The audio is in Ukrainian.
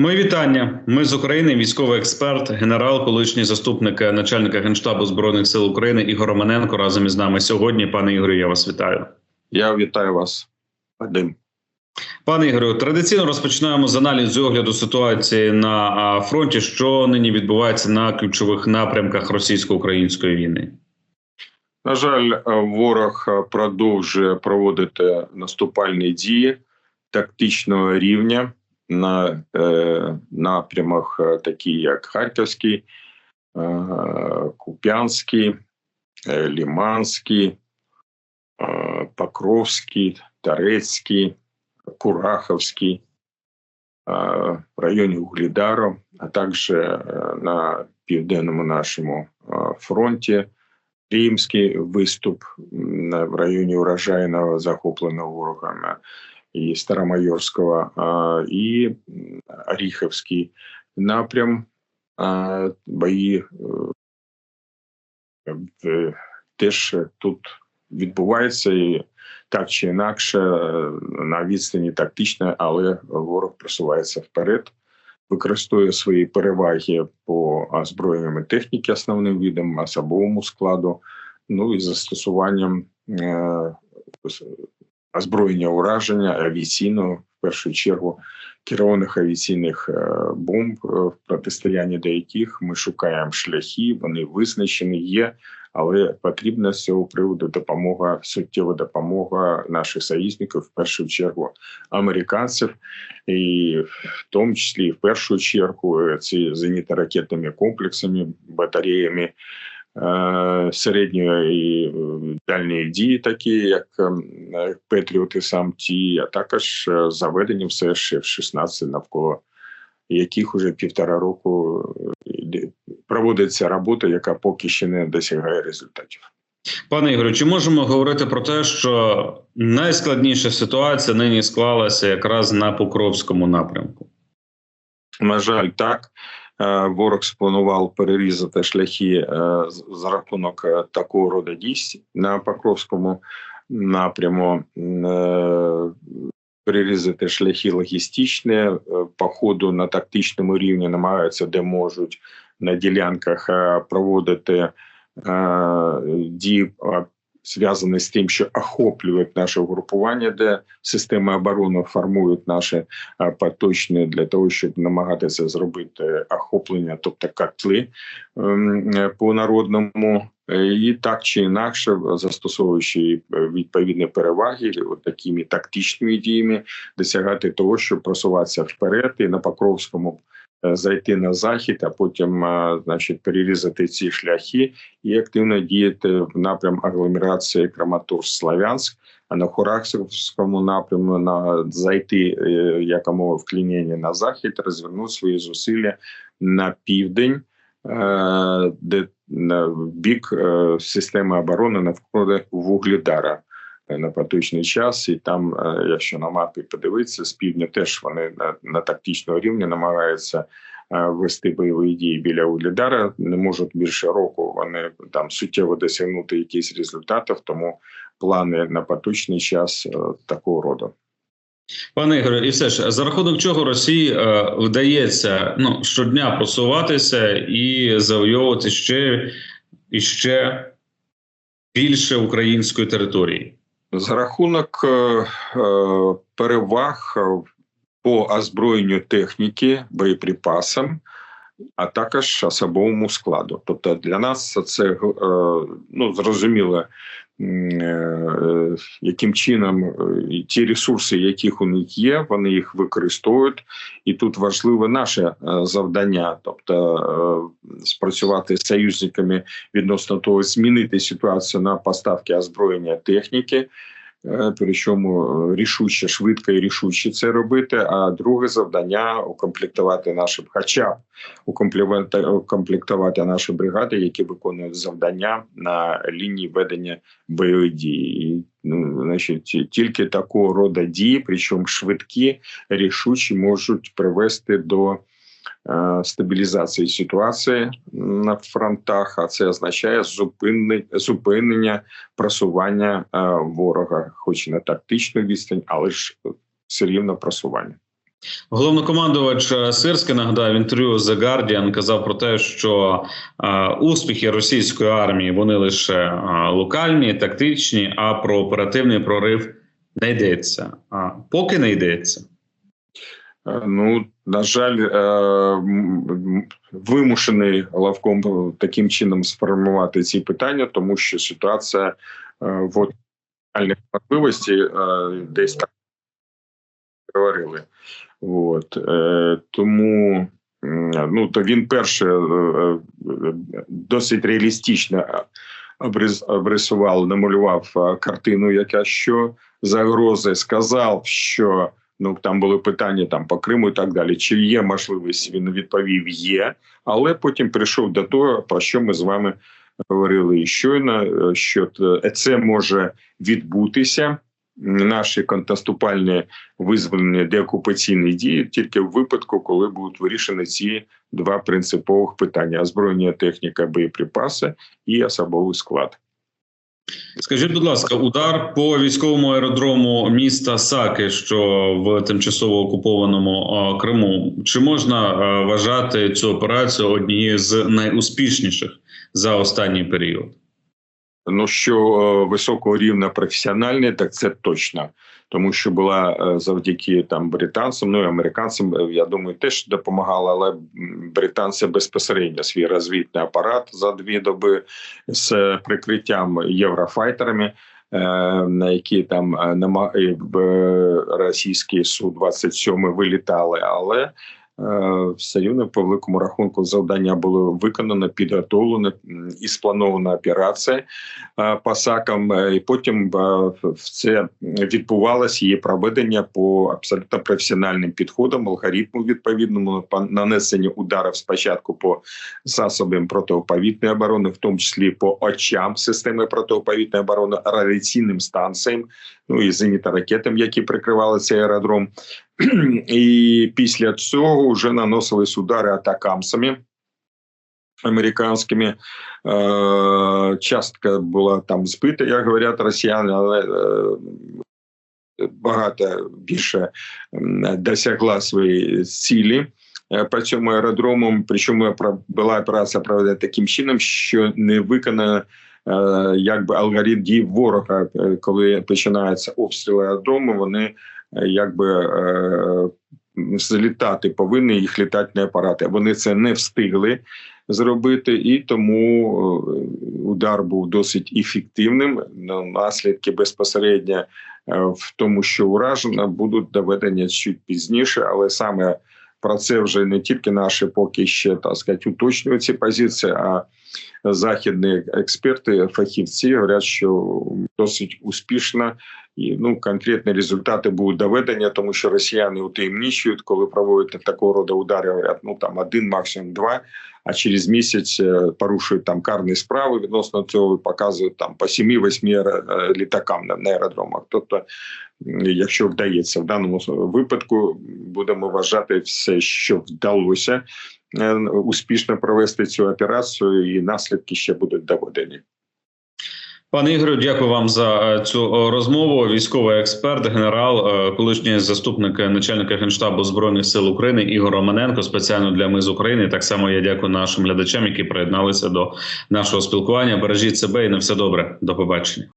Мої вітання. Ми з України. Військовий експерт, генерал, колишній заступник начальника генштабу збройних сил України Ігор Романенко разом із нами сьогодні. Пане Ігорю, я вас вітаю. Я вітаю вас, Вадим. Пане Ігорю, традиційно розпочинаємо з аналізу огляду ситуації на фронті, що нині відбувається на ключових напрямках російсько-української війни. На жаль, ворог продовжує проводити наступальні дії тактичного рівня на е, напрямах, е, такі як Харківський, е, Куп'янський, Ліманський, Покровський, Тарецький, Кураховський, в районі Углідару, а також на південному нашому фронті. Римський виступ в районі урожайного захопленого ворогами и Старомайорского, и Оріховський напрям. Бої е, теж тут відбуваються і так чи інакше на відстані тактичної, але ворог просувається вперед, використовує свої переваги по озброєнням техніки, основним видам, особовому складу, ну і застосуванням е, озброєння ураження авіаційного в першу чергу керованих авіаційних е, бомб, е, в протистоянні до яких ми шукаємо шляхи, вони визначені є. Але потрібна з цього приводу допомога, суттєва допомога наших союзників, в першу чергу американців, і в тому числі в першу чергу е, ці зенітно-ракетними комплексами, батареями середньої і е, дальньої дії, такі як ем, Петріот і сам ті, а також е, заведені все ще в 16 навколо яких уже півтора року проводиться робота, яка поки ще не досягає результатів. Пане Ігорю, чи можемо говорити про те, що найскладніша ситуація нині склалася якраз на Покровському напрямку? На жаль, так. Е, ворог спланував перерізати шляхи е, за рахунок е, такого роду дій на Покровському напряму. Перерізати шляхи логістичні по ходу на тактичному рівні намагаються, де можуть на ділянках проводити дії зв'язаний з тим, що охоплюють наше угрупування, де системи оборони формують наші поточні для того, щоб намагатися зробити охоплення, тобто котли ем, по народному. І так чи інакше, застосовуючи відповідні переваги, такими тактичними діями, досягати того, щоб просуватися вперед і на Покровському Е, зайти на захід, а потім, е, значить, перерізати ці шляхи і активно діяти в напрям агломерації Краматорськ-Славянськ, а на Хорахському напряму на зайти е, якомога вклінення на захід, розвернути свої зусилля на південь, де в бік системи оборони навколо Вугледара. Е, на поточний час, і там, е, якщо на мапі подивитися, з півдня теж вони на, на тактичному рівні намагаються е, вести бойові дії біля Углідара. Не можуть більше року вони там суттєво досягнути якісь результатів, тому плани на поточний час такого роду. Пане Ігоре, і все ж за рахунок чого Росії е, вдається ну щодня просуватися і завойовувати ще і ще більше української території. За рахунок е, е, переваг по озброєнню техніки, боєприпасам, а також особовому складу. Тобто для нас це е, ну зрозуміло, Е, яким чином е, ті ресурси, яких у них є, вони їх використовують, і тут важливе наше е, завдання, тобто спрацювати з союзниками відносно того, змінити ситуацію на поставки озброєння техніки. Е, причому е, рішуче, швидко і рішуче це робити. А друге завдання укомплектувати наші, хоча б укомплектувати наші бригади, які виконують завдання на лінії ведення бойових дій. Ну, значить, тільки такого роду дії, причому швидкі, рішучі можуть привести до. Стабілізації ситуації на фронтах, а це означає зупинення, просування ворога, хоч і на тактичну відстань, але ж все рівно просування. Головнокомандувач е, Сирський нагадав інтерв'ю The Guardian казав про те, що е, успіхи російської армії вони лише е, локальні, тактичні, а про оперативний прорив не йдеться. А поки не йдеться. Ну, на жаль, е, вимушений Лавком таким чином сформувати ці питання, тому що ситуація е, в можливості е, десь так говорили. От. Тому ну, то він перше досить реалістично обрисував, намалював картину, яка що загрози, сказав, що ну там були питання там по Криму і так далі. Чи є можливість? Він відповів: є, але потім прийшов до того, про що ми з вами говорили і щойно, е, що це може відбутися. Наші контрнаступальні визволені деокупаційні дії тільки в випадку, коли будуть вирішені ці два принципових питання: озброєння техніка, боєприпаси і особовий склад. Скажіть, будь ласка, удар по військовому аеродрому міста Саки, що в тимчасово окупованому Криму, чи можна вважати цю операцію однією з найуспішніших за останній період? Ну що е, високого рівня професіональний, так це точно. Тому що була е, завдяки там британцям, ну і американцям, е, я думаю, теж допомагала, але британці безпосередньо свій розвідний апарат за дві доби з прикриттям єврофайтерами. На які там російські су 27 вилітали, але все рівно по великому рахунку завдання було виконано, підготовлено і спланована операція е, по сакам. е, І потім е, це відбувалося її проведення по абсолютно професіональним підходам, алгоритму відповідному по нанесенню ударів спочатку по засобам протиповітряної оборони, в тому числі по очам системи протиповітряної оборони, радіаційним станціям, ну і зенітно-ракетам, які прикривали цей аеродром. І після цього вже наносились удари атакамсами американськими. Е, частка була там збита, як говорять росіяни, але е, багато більше досягла своєї цілі. е, По цьому аеродрому, причому була операція проведена таким чином, що не виконана е, якби алгоритм дій ворога, коли починаються обстріли аеродрому, вони якби е, злітати повинні їх літальні апарати. Вони це не встигли зробити, і тому е, удар був досить ефективним. Наслідки безпосередньо е, в тому, що уражена, будуть доведені чуть пізніше, але саме про це вже не тільки наші поки ще так сказати, уточнюють ці позиції, а західні експерти, фахівці говорять, що досить успішно і ну конкретні результати будуть доведені, тому що росіяни утаємнічують, коли проводять такого роду удари, говорять, ну там один, максимум два. А через місяць е, порушують там карні справи відносно цього показують там по 7-8 літакам на, аеродромах. Тобто, якщо вдається в даному випадку, будемо вважати все, що вдалося е, успішно провести цю операцію, і наслідки ще будуть доведені. Пане Ігорю, дякую вам за е, цю е, розмову. Військовий експерт, генерал, е, колишній заступник начальника генштабу збройних сил України Ігор Романенко. Спеціально для ми з України. Так само я дякую нашим глядачам, які приєдналися до нашого спілкування. Бережіть себе і на все добре. До побачення.